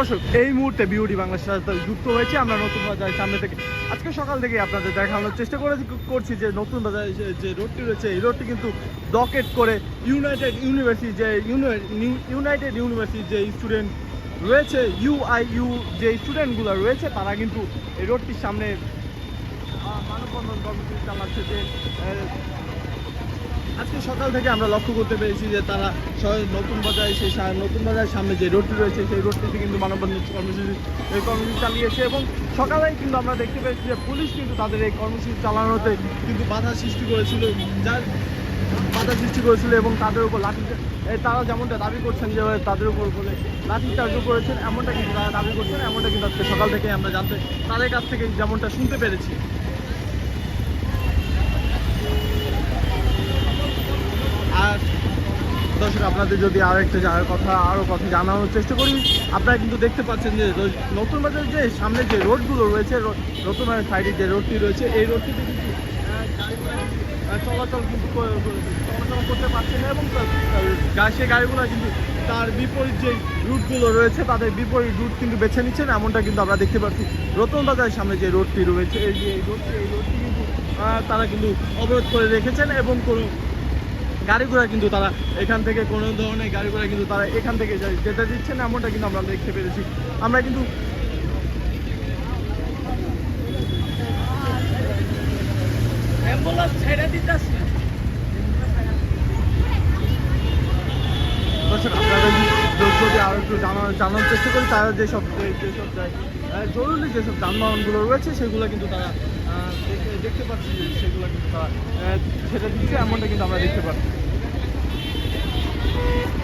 দর্শক, এই মুহূর্তে বিউটি বাংলার সাথে যুক্ত হয়েছে। আমরা নতুন বাজারের সামনে থেকে, আজকে সকাল থেকে আপনাদের দেখানোর চেষ্টা করে করছি যে নতুন বাজারে যে- রোডটি রয়েছে, এই রোডটি কিন্তু ডকেট করে ইউনাইটেড ইউনিভার্সিটি যে ইউনাইটেড ইউনিভার্সিটি যে স্টুডেন্ট রয়েছে ইউআইইউ যে স্টুডেন্টগুলো রয়েছে, তারা কিন্তু এই রোডটির সামনে মানববন্ধন কর্মসূচি চালাচ্ছে যে আজকে সকাল থেকে আমরা লক্ষ্য করতে পেরেছি যে তারা নতুন বাজারে সেই নতুন বাজারের সামনে যে রোডটি রয়েছে, সেই রোডটিতে কিন্তু মানববন্ধন কর্মসূচি, এই কর্মসূচি চালিয়েছে এবং সকালেই কিন্তু আমরা দেখতে পেয়েছি যে পুলিশ কিন্তু তাদের এই কর্মসূচি চালানোতে কিন্তু বাধা সৃষ্টি করেছিল, যার বাধা সৃষ্টি করেছিল এবং তাদের উপর লাঠি তারা যেমনটা দাবি করছেন যে তাদের উপর বলে লাঠি চার্জও করেছেন, এমনটা কিন্তু তারা দাবি করছেন, এমনটা কিন্তু আজকে সকাল থেকে আমরা জানতে, তাদের কাছ থেকে যেমনটা শুনতে পেরেছি আর দর্শক, আপনাদের যদি আরও একটা জানার কথা আরও কথা জানানোর চেষ্টা করি, আপনারা কিন্তু দেখতে পাচ্ছেন যে নতুন বাজার যে সামনে যে রোডগুলো রয়েছে নতুন বাজার সাইডে যে রোডটি রয়েছে, এই রোডটিতে কিন্তু চলাচল কিন্তু চলাচল করতে পারছে না এবং সেই গাড়িগুলো কিন্তু তার বিপরীত যে রুটগুলো রয়েছে, তাদের বিপরীত রুট কিন্তু বেছে নিচ্ছেন এমনটা কিন্তু আমরা দেখতে পাচ্ছি। রতন বাজারের সামনে যে রোডটি রয়েছে, এই যে এই রোডটি এই রোডটি কিন্তু তারা কিন্তু অবরোধ করে রেখেছেন এবং কোনো গাড়ি ঘোড়া কিন্তু তারা এখান থেকে কোনো ধরনের গাড়ি ঘোড়া কিন্তু তারা এখান থেকে যেতে দিচ্ছে না এমনটা কিন্তু আমরা দেখতে পেরেছি। আমরা কিন্তু দর্শক যদি- আরও একটু জানার জানার চেষ্টা করি তারা যেসব যেসব জরুরি যেসব যানবাহনগুলো রয়েছে সেগুলো কিন্তু তারা দেখে- দেখতে পাচ্ছি সেগুলো কিন্তু তারা ছেড়ে দিচ্ছে এমনটা কিন্তু আমরা দেখতে পাচ্ছি। Yeah.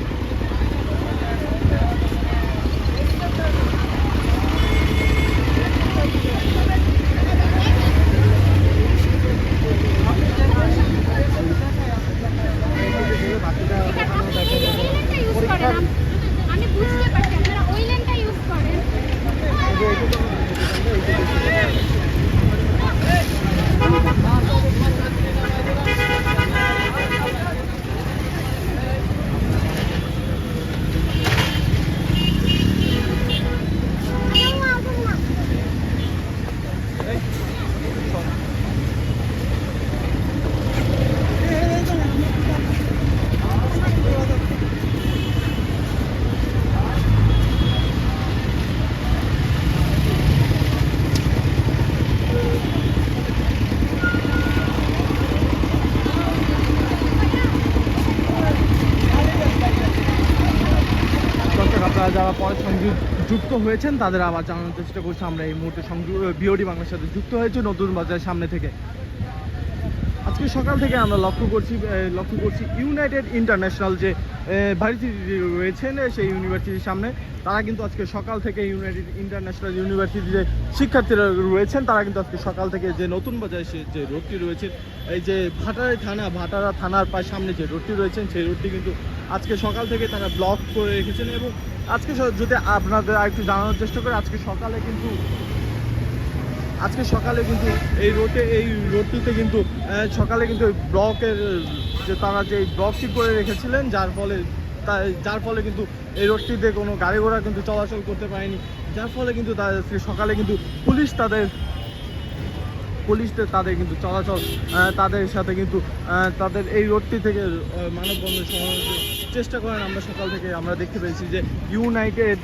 যারা পরে সংযোগ যুক্ত হয়েছেন, তাদের আবার জানানোর চেষ্টা করছি। আমরা এই মুহূর্তে সংযোগ বিওডি বাংলার সাথে যুক্ত হয়েছে নতুন বাজারের সামনে থেকে। আজকে সকাল থেকে আমরা লক্ষ্য করছি লক্ষ্য করছি ইউনাইটেড ইন্টারন্যাশনাল যে ভার্সিটি রয়েছেন সেই ইউনিভার্সিটির সামনে। তারা কিন্তু আজকে সকাল থেকে ইউনাইটেড ইন্টারন্যাশনাল ইউনিভার্সিটি যে শিক্ষার্থীরা রয়েছেন, তারা কিন্তু আজকে সকাল থেকে যে নতুন বাজারে যে রোডটি রয়েছে, এই যে ভাটারা থানা, ভাটারা থানার পাশ সামনে যে রোডটি রয়েছেন, সেই রোডটি কিন্তু আজকে সকাল থেকে তারা ব্লক করে রেখেছেন এবং আজকে যদি আপনাদের আর একটু জানানোর চেষ্টা করে, আজকে সকালে কিন্তু আজকে সকালে কিন্তু এই রোডে, এই রোডটিতে কিন্তু সকালে কিন্তু ওই ব্লকের, যে তারা যে ব্লকটি করে রেখেছিলেন, যার ফলে যার ফলে কিন্তু এই রোডটিতে কোনো গাড়ি ঘোড়া কিন্তু চলাচল করতে পারেনি। যার ফলে কিন্তু তাদের সকালে কিন্তু পুলিশ তাদের, পুলিশদের তাদের কিন্তু চলাচল তাদের সাথে কিন্তু তাদের এই রোডটি থেকে মানববন্ধন সমাবেশে চেষ্টা করেন, আমরা সকাল থেকে আমরা দেখতে পেয়েছি যে ইউনাইটেড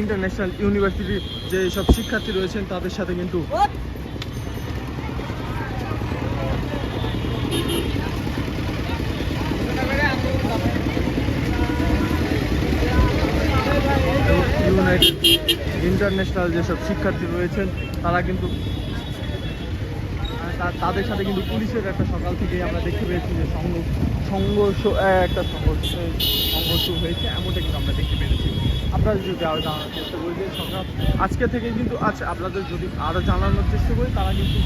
ইন্টারন্যাশনাল ইউনিভার্সিটির যে সব শিক্ষার্থী রয়েছেন, তাদের সাথে কিন্তু ইউনাইটেড ইন্টারন্যাশনাল যেসব শিক্ষার্থী রয়েছেন, তারা কিন্তু তাদের সাথে কিন্তু পুলিশের একটা সকাল থেকে আমরা দেখতে পেয়েছি যে সংঘ- সংঘর্ষ একটা সংঘর্ষ সংঘর্ষ হয়েছে, এমনটা কিন্তু আমরা দেখতে পেরেছি। আপনারা যদি আরও জানানোর চেষ্টা করি যে সকাল আজকে থেকে কিন্তু আচ্ছা আপনাদের যদি আরও জানানোর চেষ্টা করি, তারা কিন্তু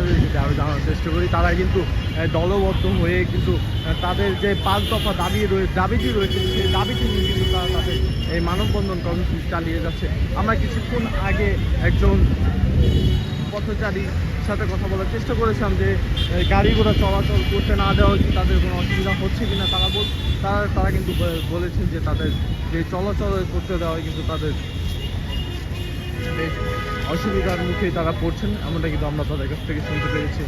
আপনাদের যদি আরও জানার চেষ্টা করি, তারা কিন্তু দলবদ্ধ হয়ে কিন্তু তাদের যে পাঁচ দফা দাবি রয়েছে দাবিটি রয়েছে, সেই দাবিটি নিয়ে কিন্তু তারা তাদের এই মানববন্ধন কর্মসূচি চালিয়ে যাচ্ছে। আমরা কিছুক্ষণ আগে একজন পথচারী সাথে কথা বলার চেষ্টা করেছিলাম যে গাড়ি ঘোড়া চলাচল করতে না দেওয়া কি তাদের কোনো অসুবিধা হচ্ছে কি না তারা বল, তারা তারা কিন্তু বলেছেন যে তাদের যে চলাচল করতে দেওয়া হয় কিন্তু তাদের অসুবিধার মুখে তারা পড়ছেন এমনটা কিন্তু আমরা তাদের কাছ থেকে শুনতে পেরেছি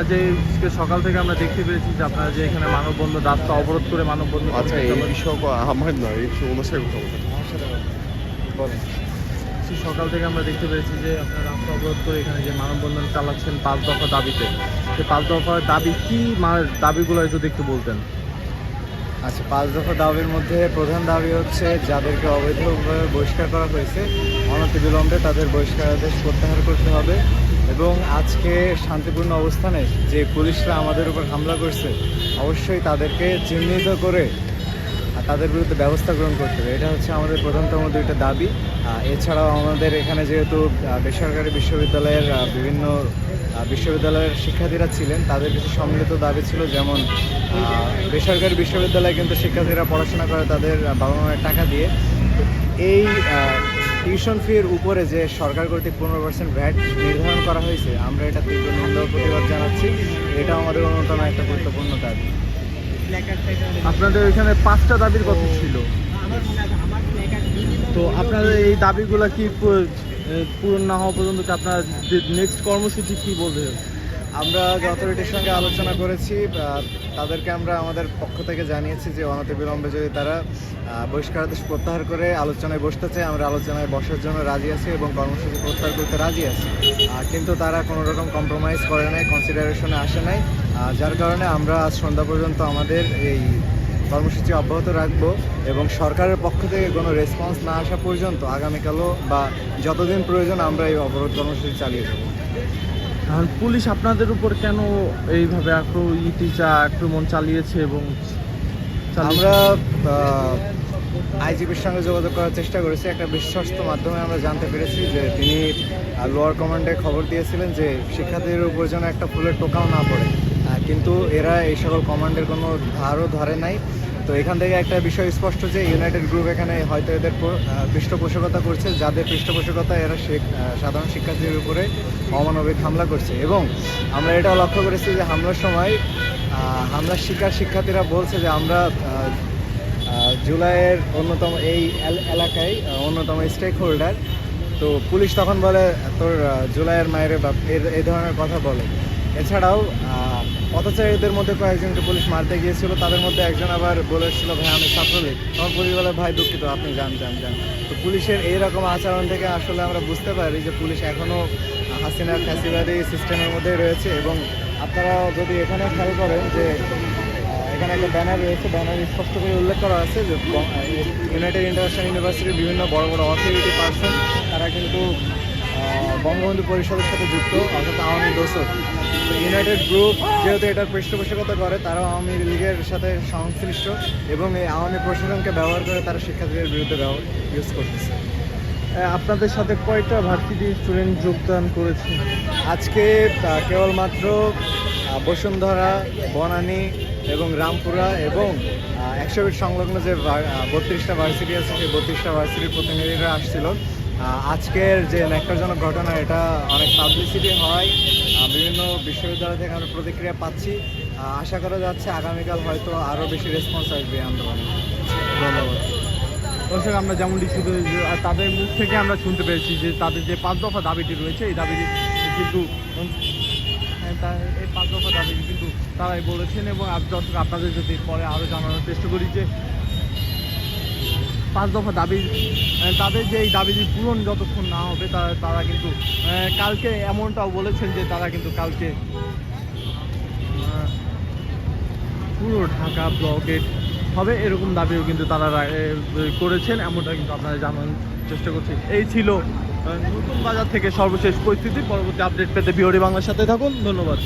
আপনারা যে আজকে সকাল থেকে আমরা দেখতে পেরেছি যে আপনারা যে এখানে মানববন্ধন রাস্তা অবরোধ করে মানববন্ধন আচ্ছা এই। বিষয় আমার নয় এই ওনার সাথে কথা বলতে বলেন। সকাল থেকে আমরা দেখতে পেরেছি যে আপনারা রাস্তা অবরোধ করে এখানে যে মানববন্ধন চালাচ্ছেন পাঁচ দফা দাবিতে। সেই পাঁচ দফা দাবি কি? দাবিগুলো যদি একটু বলতেন। আচ্ছা পাঁচ দফা দাবির মধ্যে প্রধান দাবি হচ্ছে যাদেরকে অবৈধভাবে বহিষ্কার করা হয়েছে অনতিবিলম্বে তাদের বহিষ্কারাদেশ প্রত্যাহার করতে হবে। এবং আজকে শান্তিপূর্ণ অবস্থানে যে পুলিশরা আমাদের উপর হামলা করছে, অবশ্যই তাদেরকে চিহ্নিত করে তাদের বিরুদ্ধে ব্যবস্থা গ্রহণ করতে হবে। এটা হচ্ছে আমাদের প্রধানতম দুইটা দাবি। এছাড়াও আমাদের এখানে যেহেতু বেসরকারি বিশ্ববিদ্যালয়ের বিভিন্ন বিশ্ববিদ্যালয়ের শিক্ষার্থীরা ছিলেন, তাদের কিছু সম্মিলিত দাবি ছিল যেমন বেসরকারি বিশ্ববিদ্যালয়ে কিন্তু শিক্ষার্থীরা পড়াশোনা করে তাদের বাবা মায়ের টাকা দিয়ে। এই টিউশন ফির উপরে যে সরকার কর্তৃক পনেরো পার্সেন্ট ভ্যাট নির্ধারণ করা হয়েছে আমরা এটা তীব্র নিন্দা প্রতিবাদ জানাচ্ছি। এটা আমাদের অন্যতম একটা গুরুত্বপূর্ণ দাবি। আপনাদের ওইখানে পাঁচটা দাবির কথা ছিল। তো আপনাদের এই দাবিগুলো কি পূরণ না হওয়া পর্যন্ত আপনার নেক্সট কর্মসূচি কি বলবে আমরা অথরিটির সঙ্গে আলোচনা করেছি তাদেরকে আমরা আমাদের পক্ষ থেকে জানিয়েছি যে অনতিবিলম্বে যদি তারা বহিষ্কারাদেশ প্রত্যাহার করে আলোচনায় বসতে চায়, আমরা আলোচনায় বসার জন্য রাজি আছি এবং কর্মসূচি প্রত্যাহার করতে রাজি আছি। কিন্তু তারা কোনো রকম কম্প্রোমাইজ করে নাই কনসিডারেশনে আসে নাই। যার কারণে আমরা আজ সন্ধ্যা পর্যন্ত আমাদের এই কর্মসূচি অব্যাহত রাখব এবং সরকারের পক্ষ থেকে কোনো রেসপন্স না আসা পর্যন্ত আগামীকালও বা যতদিন প্রয়োজন আমরা এই অবরোধ কর্মসূচি চালিয়ে যাব। এখন পুলিশ আপনাদের উপর কেন এইভাবে আক্রমণ চালিয়েছে এবং? আমরা আইজিপির সঙ্গে যোগাযোগ করার চেষ্টা করেছি, একটা বিশ্বস্ত মাধ্যমে আমরা জানতে পেরেছি যে তিনি লোয়ার কমান্ডে খবর দিয়েছিলেন যে শিক্ষার্থীদের উপর যেন একটা ফুলের টোকাও না পড়ে কিন্তু এরা এই সকল কমান্ডের কোনো ধারও ধরে নাই তো এখান থেকে একটা বিষয় স্পষ্ট যে ইউনাইটেড গ্রুপ এখানে হয়তো এদের পৃষ্ঠপোষকতা করছে, যাদের পৃষ্ঠপোষকতা এরা সাধারণ শিক্ষার্থীদের উপরে অমানবিক হামলা করছে। এবং আমরা এটাও লক্ষ্য করেছি যে হামলার সময় হামলার শিকার শিক্ষার্থীরা বলছে যে আমরা জুলাইয়ের অন্যতম এই এলাকায় অন্যতম স্টেক হোল্ডার তো পুলিশ তখন বলে, তোর জুলাইয়ের মায়ের বাপ এই ধরনের কথা বলে। এছাড়াও আহ, পথচারীদের মধ্যে কয়েকজনকে পুলিশ মারতে গিয়েছিল তাদের মধ্যে একজন আবার বলেছিল ভাই আমি ছাত্রলীগ। তখন পুলিশ ভাই দুঃখিত আপনি যান যান যান। তো পুলিশের এইরকম আচরণ থেকে আসলে আমরা বুঝতে পারি যে পুলিশ এখনও হাসিনার ফ্যাসিবাদী সিস্টেমের মধ্যে রয়েছে এবং আপনারা যদি এখানে খেয়াল করেন যে এখানে একটা ব্যানার রয়েছে ব্যানার স্পষ্ট করে উল্লেখ করা আছে যে ইউনাইটেড ইন্টারন্যাশনাল ইউনিভার্সিটির বিভিন্ন বড় বড় অথরিটি পার্সন তারা কিন্তু বঙ্গবন্ধু পরিষদের সাথে যুক্ত, অর্থাৎ আওয়ামী দোষক ইউনাইটেড গ্রুপ যেহেতু এটার পৃষ্ঠপোষকতা করে তারা আওয়ামী লীগের সাথে সংশ্লিষ্ট এবং এই আওয়ামী প্রশাসনকে ব্যবহার করে তারা শিক্ষার্থীদের বিরুদ্ধে ব্যবহার ইউজ করতেছে। আপনাদের সাথে কয়টা ভার্সিটি স্টুডেন্ট যোগদান করেছে। আজকে কেবলমাত্র বসুন্ধরা, বনানী এবং রামপুরা এবং একশো সংলগ্ন যে বত্রিশটা ভার্সিটি আছে, সেই বত্রিশটা ভার্সিটির প্রতিনিধিরা আসছিল। আজকের যে ন্যাক্কারজনক ঘটনা এটা অনেক পাবলিসিটি হয়। বিভিন্ন বিশ্ববিদ্যালয় থেকে আমরা প্রতিক্রিয়া পাচ্ছি। আশা করা যাচ্ছে আগামীকাল হয়তো আরও বেশি রেসপন্স আসবে আন্দোলনে। ধন্যবাদ। দর্শক আমরা যেমনটি আর তাদের মুখ থেকে আমরা শুনতে পেরেছি যে তাদের যে পাঁচ দফা দাবিটি রয়েছে এই দাবিটি কিন্তু হ্যাঁ, এই পাঁচ দফা দাবিটি কিন্তু তারাই বলেছেন। এবং আপনাদের যদি পরে আরও জানানোর চেষ্টা করি যে পাঁচ দফা দাবি তাদের যে এই দাবিটি পূরণ যতক্ষণ না হবে তারা তারা কিন্তু কালকে এমনটাও বলেছেন যে তারা কিন্তু কালকে পুরো ঢাকা ব্লকেট হবে এরকম দাবিও কিন্তু তারা করেছেন, এমনটা কিন্তু আপনারা জানানোর চেষ্টা করছি। এই ছিল নতুন বাজার থেকে সর্বশেষ পরিস্থিতি। পরবর্তী আপডেট পেতে বিহরি বাংলার সাথে থাকুন। ধন্যবাদ।